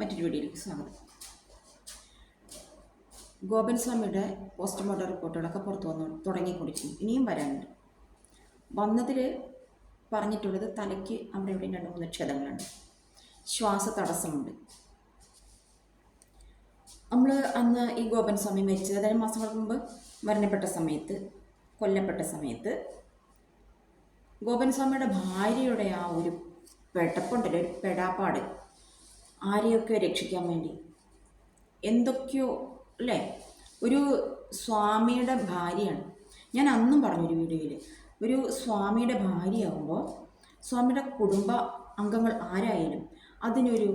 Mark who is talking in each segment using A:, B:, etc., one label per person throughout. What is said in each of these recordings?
A: മറ്റൊരു വീഡിയോയിലേക്ക് സ്വാഗതം. ഗോപൻ സ്വാമിയുടെ പോസ്റ്റ്മോർട്ടം റിപ്പോർട്ടുകളൊക്കെ പുറത്തു വന്നു തുടങ്ങിക്കൊണ്ടിരിക്കും ഇനിയും വരാനുണ്ട്. വന്നതിൽ പറഞ്ഞിട്ടുള്ളത് തലയ്ക്ക് അവിടെ ഇവിടെ രണ്ട് മൂന്ന് ക്ഷതങ്ങളുണ്ട് ശ്വാസ തടസ്സമുണ്ട് നമ്മൾ അന്ന് ഈ ഗോപൻ സ്വാമി മരിച്ചത് അതായത് മാസങ്ങൾക്ക് മുമ്പ് മരണപ്പെട്ട സമയത്ത് കൊല്ലപ്പെട്ട സമയത്ത് ഗോപൻ സ്വാമിയുടെ ഭാര്യയുടെ ആ ഒരു പെടപ്പുണ്ടല്ലോ ഒരു പെടാപ്പാട്. ആരെയൊക്കെ രക്ഷിക്കാൻ വേണ്ടി. എന്തൊക്കെയോ അല്ലേ? ഒരു സ്വാമിയുടെ ഭാര്യയാണ്. ഞാൻ അന്നും പറഞ്ഞു ഒരു വീഡിയോയിൽ ഒരു സ്വാമിയുടെ ഭാര്യയാകുമ്പോൾ സ്വാമിയുടെ കുടുംബ അംഗങ്ങൾ ആരായാലും അതിനൊരു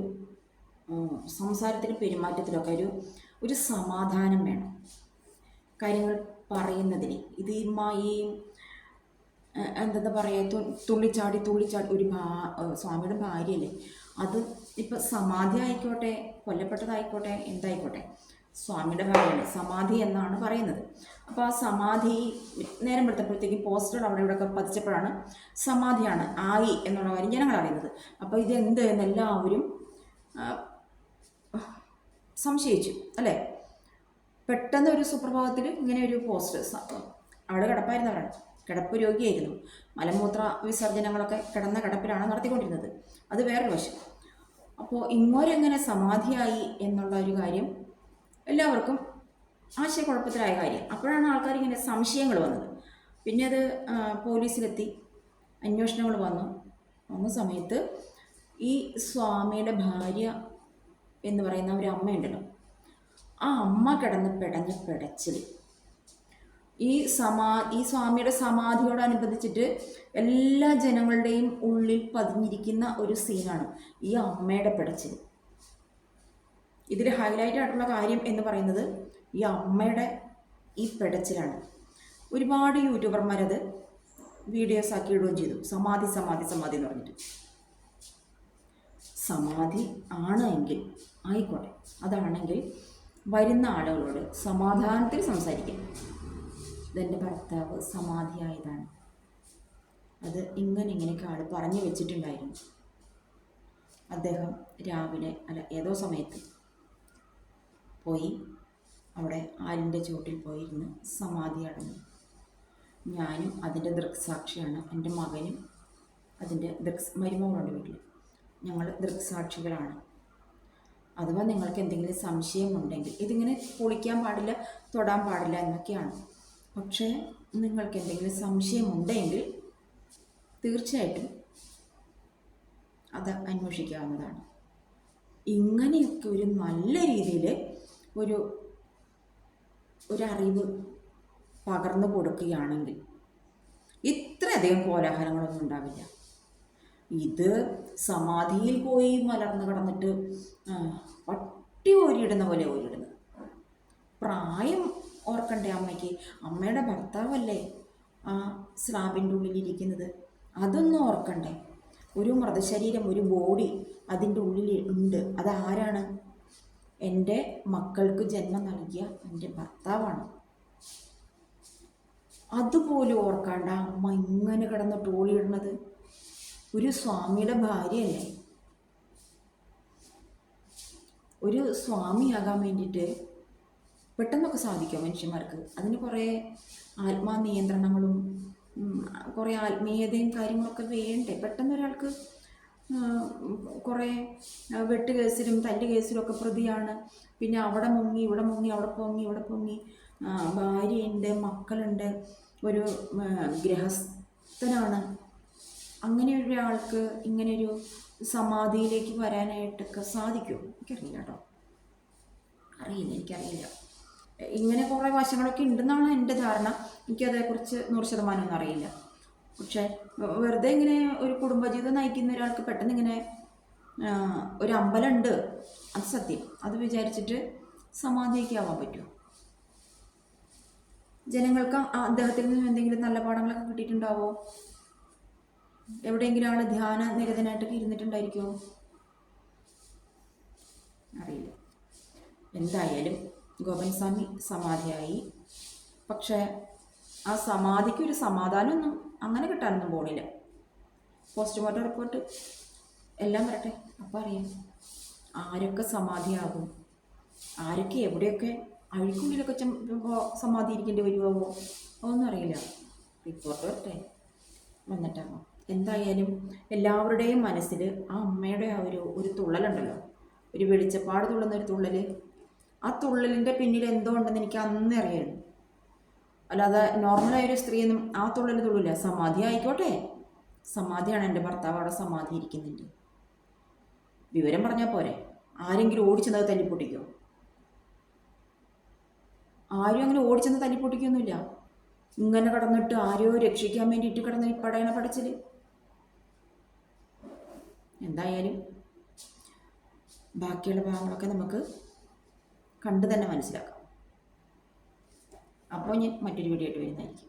A: സംസാരത്തിലും പെരുമാറ്റത്തിലൊക്കെ ഒരു ഒരു സമാധാനം വേണം. കാര്യങ്ങൾ പറയുന്നതിന്. ഇത് ഈ എന്താ പറയുക തുള്ളിച്ചാടി തുള്ളിച്ചാടി ഒരു ഭാ സ്വാമിയുടെ ഭാര്യയല്ലേ? അത് ഇപ്പം സമാധി ആയിക്കോട്ടെ കൊല്ലപ്പെട്ടതായിക്കോട്ടെ എന്തായിക്കോട്ടെ. സ്വാമിയുടെ ഭാര്യയാണ് സമാധി എന്നാണ് പറയുന്നത്. അപ്പോൾ ആ സമാധി നേരം പെടുത്തപ്പോഴത്തേക്കും പോസ്റ്റർ അവിടെ ഇവിടെ ഒക്കെ പതിച്ചപ്പോഴാണ് സമാധിയാണ്. ആയി എന്നുള്ള കാര്യം ജനങ്ങൾ അറിയുന്നത്. അപ്പോൾ ഇത് എന്ത് എന്നല്ലാവരും സംശയിച്ചു അല്ലേ? പെട്ടെന്ന് ഒരു സുപ്രഭാതത്തിൽ ഇങ്ങനെ ഒരു പോസ്റ്റർ അവിടെ കിടപ്പായിരുന്നവരാണ് കിടപ്പ് രോഗിയായിരുന്നു. മലമൂത്ര വിസർജനങ്ങളൊക്കെ കിടന്ന കിടപ്പിലാണ് നടത്തിക്കൊണ്ടിരുന്നത്. അത് വേറൊരു വശം. അപ്പോൾ ഇങ്ങോരെങ്ങനെ സമാധിയായി എന്നുള്ള ഒരു കാര്യം എല്ലാവർക്കും ആശയക്കുഴപ്പത്തിലായ കാര്യം. അപ്പോഴാണ് ആൾക്കാർ ഇങ്ങനെ സംശയങ്ങൾ വന്നത്. പിന്നെ അത് പോലീസിലെത്തി അന്വേഷണങ്ങൾ വന്നു. വന്ന സമയത്ത് ഈ സ്വാമിയുടെ ഭാര്യ എന്ന് പറയുന്ന ഒരു അമ്മയുണ്ടല്ലോ. ആ അമ്മ കിടന്ന് പിടഞ്ഞ് പിടച്ചിൽ ഈ സമാ ഈ സ്വാമിയുടെ സമാധിയോടനുബന്ധിച്ചിട്ട് എല്ലാ ജനങ്ങളുടെയും ഉള്ളിൽ പതിഞ്ഞിരിക്കുന്ന ഒരു സീനാണ് ഈ അമ്മയുടെ പിടച്ചിൽ. ഇതിൽ ഹൈലൈറ്റ് ആയിട്ടുള്ള കാര്യം എന്ന് പറയുന്നത് ഈ അമ്മയുടെ ഈ പിടച്ചിലാണ്. ഒരുപാട് യൂട്യൂബർമാരത് വീഡിയോസ് ആക്കി ഇടുകയും ചെയ്തു. സമാധി സമാധി സമാധി എന്ന് പറഞ്ഞിട്ട്. സമാധി ആണ് എങ്കിൽ ആയിക്കോട്ടെ. അതാണെങ്കിൽ വരുന്ന ആളുകളോട് സമാധാനത്തിൽ സംസാരിക്കും. ഇതെന്റെ ഭർത്താവ് സമാധിയായതാണ്. അത് ഇങ്ങനെ ഇങ്ങനെയൊക്കെ ആൾ പറഞ്ഞു വെച്ചിട്ടുണ്ടായിരുന്നു. അദ്ദേഹം രാവിലെ അല്ല ഏതോ സമയത്ത് പോയി അവിടെ ആലിന്റെ ചുവട്ടിൽ പോയിരുന്ന് സമാധി അടഞ്ഞു. ഞാനും അതിന്റെ ദൃക്സാക്ഷിയാണ് എന്റെ മകനും അതിന്റെ ദൃക്സ് മരുമകളുണ്ട് വീട്ടിൽ ഞങ്ങൾ ദൃക്സാക്ഷികളാണ്. അഥവാ നിങ്ങൾക്ക് എന്തെങ്കിലും സംശയമുണ്ടെങ്കിൽ ഇതിങ്ങനെ പൊളിക്കാൻ പാടില്ല തൊടാൻ പാടില്ല എന്നൊക്കെയാണ്. പക്ഷേ നിങ്ങൾക്ക് എന്തെങ്കിലും സംശയമുണ്ടെങ്കിൽ തീർച്ചയായിട്ടും അത് അന്വേഷിക്കാവുന്നതാണ്. ഇങ്ങനെയൊക്കെ ഒരു നല്ല രീതിയിൽ ഒരു ഒരറിവ് പകർന്നു കൊടുക്കുകയാണെങ്കിൽ ഇത്രയധികം കോലാഹലങ്ങളൊന്നും ഉണ്ടാവില്ല. ഇത് സമാധിയിൽ പോയി മലർന്നു കിടന്നിട്ട് പട്ടി ഓരിയിടുന്ന പോലെ ഓരിയിടുന്നത്. പ്രായം ഓർക്കണ്ടേ അമ്മയ്ക്ക്? അമ്മയുടെ ഭർത്താവല്ലേ ആ സ്ലാബിന്റെ ഉള്ളിലിരിക്കുന്നത്? അതൊന്നും ഓർക്കണ്ടേ. ഒരു മൃതശരീരം ഒരു ബോഡി അതിന്റെ ഉള്ളിൽ ഉണ്ട്. അതാരാണ്? എന്റെ മക്കൾക്ക് ജന്മം നൽകിയ എന്റെ ഭർത്താവാണ്. അതുപോലും ഓർക്കാണ്ട അമ്മ ഇങ്ങനെ കിടന്ന് ടോളിയിടുന്നത് ഒരു സ്വാമിയുടെ ഭാര്യയല്ലേ? ഒരു സ്വാമിയാകാൻ വേണ്ടിയിട്ട് പെട്ടെന്നൊക്കെ സാധിക്കും മനുഷ്യന്മാർക്ക്. അതിന് കുറേ ആത്മാനിയന്ത്രണങ്ങളും കുറേ ആത്മീയതയും കാര്യങ്ങളൊക്കെ വേണ്ടേ? പെട്ടെന്ന് ഒരാൾക്ക് കുറേ വെട്ട് കേസിലും തല്ല് കേസിലൊക്കെ പ്രതിയാണ്. പിന്നെ അവിടെ മുങ്ങി ഇവിടെ മുങ്ങി അവിടെ പൊങ്ങി ഇവിടെ പൊങ്ങി. ഭാര്യയുണ്ട് മക്കളുണ്ട് ഒരു ഗ്രഹസ്ഥനാണ് അങ്ങനെ ഒരാൾക്ക് ഇങ്ങനെയൊരു സമാധിയിലേക്ക് വരാനായിട്ടൊക്കെ സാധിക്കും. എനിക്കറിയില്ല കേട്ടോ. അറിയില്ല എനിക്കറിയില്ല. ഇങ്ങനെ കുറേ വശങ്ങളൊക്കെ ഉണ്ടെന്നാണ് എന്റെ ധാരണ. എനിക്കതേക്കുറിച്ച് നൂറ് ശതമാനം ഒന്നും അറിയില്ല. പക്ഷേ വെറുതെ ഇങ്ങനെ ഒരു കുടുംബജീവിതം നയിക്കുന്ന ഒരാൾക്ക് പെട്ടെന്ന് ഇങ്ങനെ ഒരു അമ്പലമുണ്ട്. അത് സത്യം. അത് വിചാരിച്ചിട്ട് സമാധിയൊക്കെ ആവാൻ പറ്റുമോ? ജനങ്ങൾക്ക് അദ്ദേഹത്തിൽ നിന്ന് എന്തെങ്കിലും നല്ല പാഠങ്ങളൊക്കെ കിട്ടിയിട്ടുണ്ടാവോ? എവിടെയെങ്കിലും ആൾ ധ്യാന നിരതനായിട്ടൊക്കെ ഇരുന്നിട്ടുണ്ടായിരിക്കുമോ അറിയില്ല. എന്തായാലും ഗോപൻ സ്വാമി സമാധിയായി. പക്ഷേ ആ സമാധിക്ക് ഒരു സമാധാനമൊന്നും അങ്ങനെ കിട്ടാനൊന്നും പോണില്ല. പോസ്റ്റ്മോർട്ടം റിപ്പോർട്ട് എല്ലാം വരട്ടെ. അപ്പോൾ അറിയാം ആരൊക്കെ സമാധിയാകും? ആരൊക്കെ എവിടെയൊക്കെ അഴുക്കുള്ളിലൊക്കെ സമാധി ഇരിക്കേണ്ടി വരുമോ അതൊന്നും അറിയില്ല. റിപ്പോർട്ട് വരട്ടെ. വന്നിട്ടാകും എന്തായാലും എല്ലാവരുടെയും മനസ്സിൽ ആ അമ്മയുടെ ആ ഒരു ഒരു തുള്ളലുണ്ടല്ലോ. ഒരു വെളിച്ചപ്പാട് തുള്ളുന്ന ഒരു തുള്ളൽ ആ തുള്ളലിന്റെ പിന്നിൽ എന്തോ ഉണ്ടെന്ന് എനിക്ക് അന്ന് അറിയായിരുന്നു. അല്ലാതെ നോർമലായ ഒരു സ്ത്രീയൊന്നും ആ തുള്ളൽ തുള്ളില്ല സമാധി ആയിക്കോട്ടെ. സമാധിയാണ് എന്റെ ഭർത്താവ് അവിടെ സമാധി ഇരിക്കുന്നുണ്ട്. വിവരം പറഞ്ഞാൽ പോരെ. ആരെങ്കിലും ഓടിച്ചെന്നത് തല്ലിപ്പൊട്ടിക്കോ? ആരും അങ്ങനെ ഓടിച്ചെന്ന് തല്ലിപ്പൊട്ടിക്കൊന്നുമില്ല. ഇങ്ങനെ കടന്നിട്ട് ആരെയോ രക്ഷിക്കാൻ വേണ്ടിയിട്ട് കിടന്ന് ഈ പടയണ പടച്ചിൽ എന്തായാലും ബാക്കിയുള്ള ഭാഗങ്ങളൊക്കെ നമുക്ക് കണ്ടു തന്നെ മനസ്സിലാക്കാം. അപ്പോൾ ഞാൻ മറ്റൊരു വീഡിയോ ആയിട്ട് വരുന്നതായിരിക്കും.